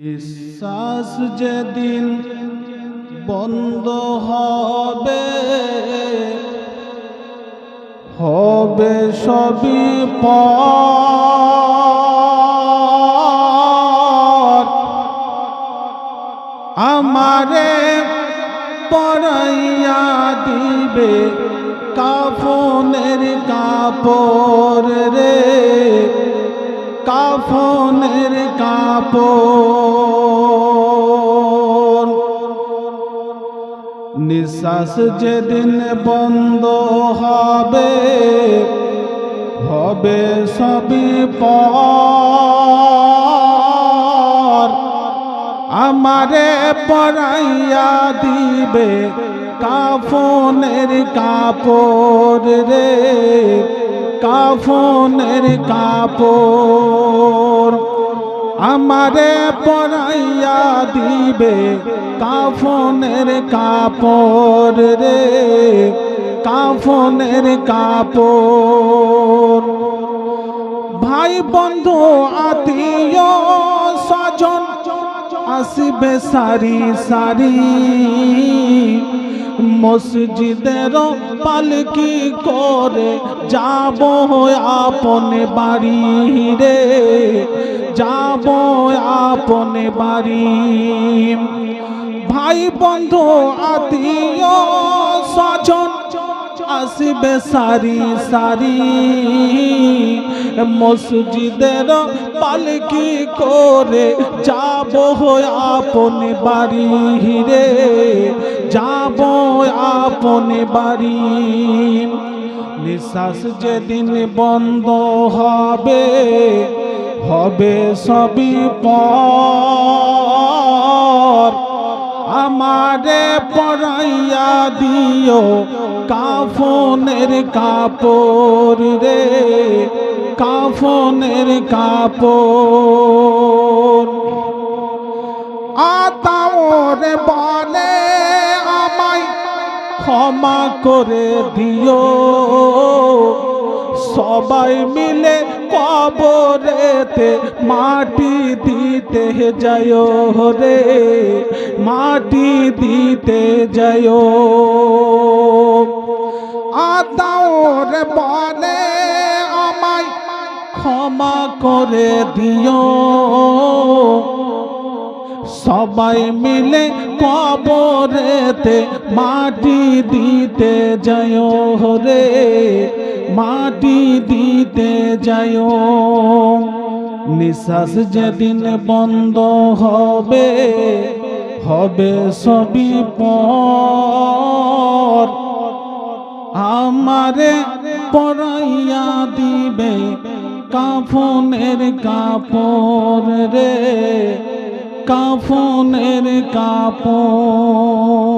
নিঃশ্বাস যেদিন বন্ধ হবে হবে সবই আমারে পড়াইয়া দিবে কাফনের কাপড় রে। কাফনের কাপড়। নিঃশ্বাস যেদিন বন্ধ হবে হবে সবই পর। আমারে পড়াইয়া দিবে কাফনের কাপড় রে। কাফনের কাপড় আমারে পড়াইয়া দিবে কাফনের কাপড় রে কাফনের কাপড়। ভাই বন্ধু স্বজন আসবে সারি সারি মসজিদের পালকি করে যাব আপন বাড়ি রে যাব আপন বাড়ি ভাই বন্ধু আত্মীয় স্বজন আসবে সারি সারি। মসজিদের পালকি করে যাব আপন বাড়ি রে। যাব আপন বাড়ি। নিঃশ্বাস যেদিন বন্ধ হবে হবে সবই পর। আমারে পড়াইয়া দিও কাফনের কাপড় রে, কাফনের কাপড়। আতাওর বলে আমায় ক্ষমা করে দিও। সবাই মিলে কবরেতে মাটি দিতে যায় রে, মাটি দিতে যায়। আদাওর বলে আমায় ক্ষমা করে দিও সবাই মিলে কবরেতে মাটি দিতে যায় রে, মাটি দিতে যায়। নিঃশ্বাস যেদিন বন্ধ হবে হবে সবই পর। আমারে পড়াইয়া দিবে কাফনের কাপড় রে, কাফনের কাপড়।